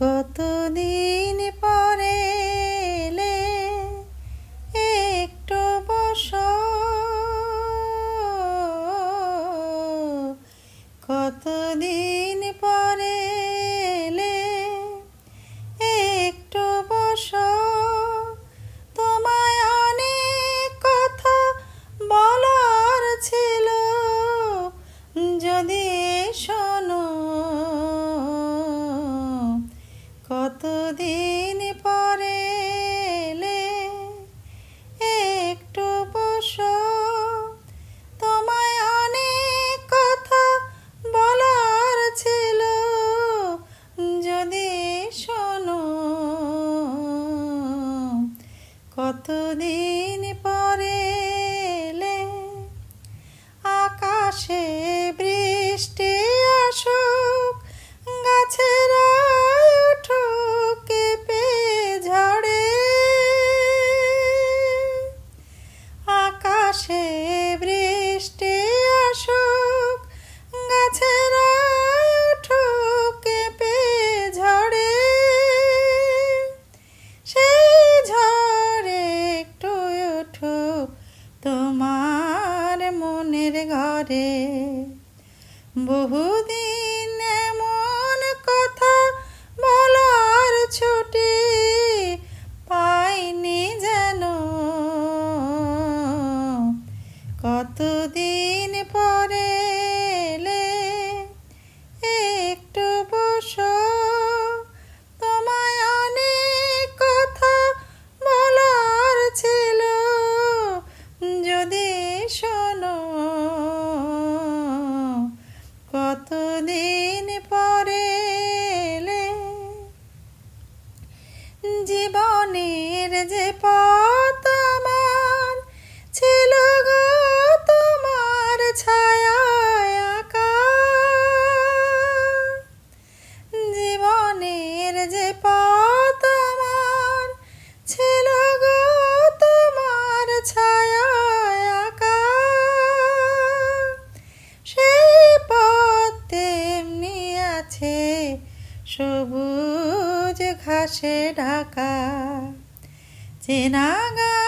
কতদিন পরে কতদিন পরে আকাশে বৃষ্টি আসুক গাছের পে ঝড়ে আকাশে বৃষ্টি তোমার মনের ঘরে বহুদিন জীবনের যে পথ আমার সবুজ ঘাসে ঢাকা। চেনা গা